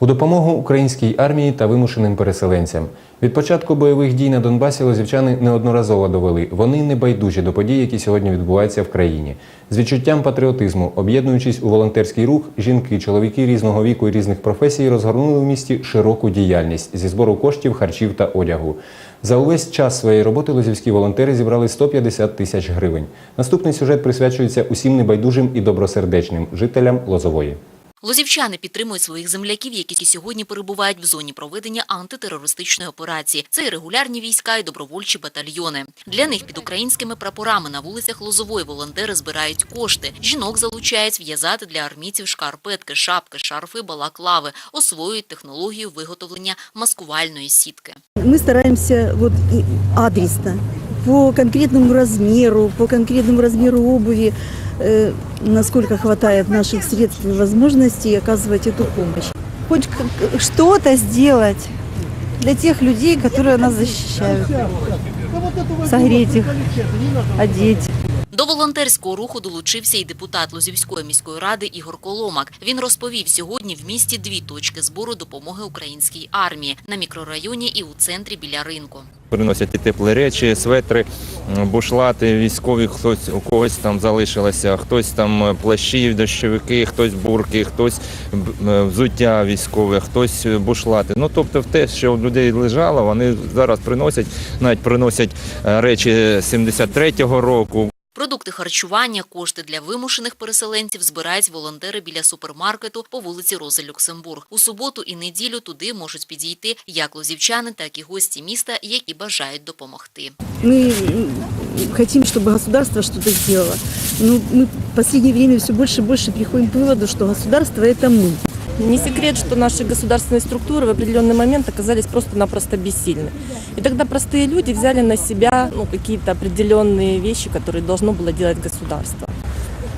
У допомогу українській армії та вимушеним переселенцям. Від початку бойових дій на Донбасі лозівчани неодноразово довели. Вони не байдужі до подій, які сьогодні відбуваються в країні. З відчуттям патріотизму, об'єднуючись у волонтерський рух, жінки, чоловіки різного віку і різних професій розгорнули в місті широку діяльність зі збору коштів, харчів та одягу. За увесь час своєї роботи лозівські волонтери зібрали 150 тисяч гривень. Наступний сюжет присвячується усім небайдужим і добросердечним жителям Лозової. Лозівчани підтримують своїх земляків, які сьогодні перебувають в зоні проведення антитерористичної операції. Це і регулярні війська, і добровольчі батальйони. Для них під українськими прапорами на вулицях Лозової волонтери збирають кошти. Жінок залучають в'язати для армійців шкарпетки, шапки, шарфи, балаклави, освоюють технологію виготовлення маскувальної сітки. Мы стараемся вот и адресно, по конкретному размеру, по конкретному размеру обуви, э, насколько хватает наших средств и возможностей оказывать эту помощь. хоть как- что-то сделать для тех людей, которые нас защищают. Согреть их, одеть. До волонтерського руху долучився і депутат Лозівської міської ради Ігор Коломак. Він розповів, сьогодні в місті дві точки збору допомоги українській армії на мікрорайоні і у центрі біля ринку. Приносять і теплі речі, светри, бушлати, військові, хтось у когось там залишилося, хтось там е, плащі, дощовики, хтось бурки, хтось е, взуття військове, хтось е, бушлати. Ну тобто, в те, що у людей лежало, вони зараз приносять, навіть приносять речі 73-го року. Продукти харчування, кошти для вимушених переселенців збирають волонтери біля супермаркету по вулиці Рози Люксембург. У суботу і неділю туди можуть підійти як лозівчани, так і гості міста, які бажають допомогти. Мы м, хотим, чтобы государство что-то сделало. Но мы в последнее время все больше и больше приходим к выводу, что государство – это мы. Не секрет, что наши государственные структуры в определенный момент оказались просто-напросто бессильны. И тогда простые люди взяли на себя ну, какие-то определенные вещи, которые должно было делать государство.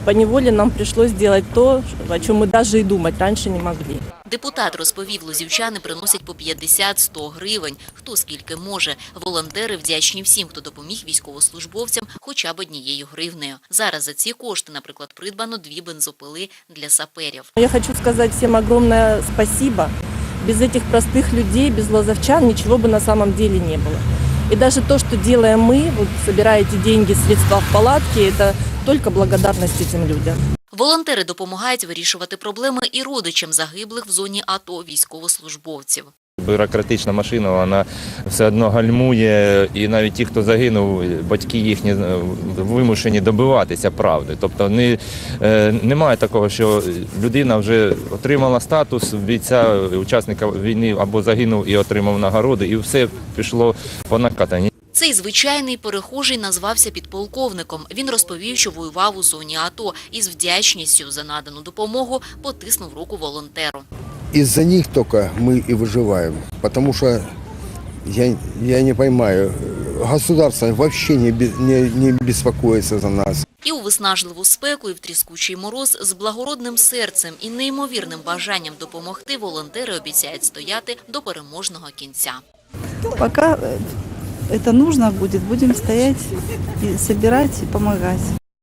По неволе нам пришлось делать то, о чем мы даже и думать раньше не могли. Депутат розповів, лозівчани приносять по 50-100 гривень, хто скільки може. Волонтери вдячні всім, хто допоміг військовослужбовцям хоча б однією гривнею. Зараз за ці кошти, наприклад, придбано дві бензопили для саперів. Я хочу сказать всем огромное спасибо. Без этих простых людей, без лозовчан ничего бы на самом деле не было. И даже то, что делаем мы, вот собирая эти деньги, средства в палатке, это только благодарность этим людям. Волонтери допомагають вирішувати проблеми і родичам загиблих в зоні АТО військовослужбовців. Бюрократична машина, вона все одно гальмує, і навіть ті, хто загинув, батьки їхні е, вимушені добиватися правди. Тобто не, е, немає такого, що людина вже отримала статус бійця, учасника війни або загинув і отримав нагороду, і все пішло по накатанні. Цей звичайний перехожий назвався підполковником. Він розповів, що воював у зоні АТО і з вдячністю за надану допомогу потиснув руку волонтеру. Из-за них только мы и выживаем. Потому что я, я не понимаю, государство вообще не, бе- не, не беспокоится за нас. І у виснажливу спеку, і в тріскучий мороз з благородним серцем і неймовірним бажанням допомогти волонтери обіцяють стояти до переможного кінця. Пока э, это нужно будет, будем стоять и собирать и помогать.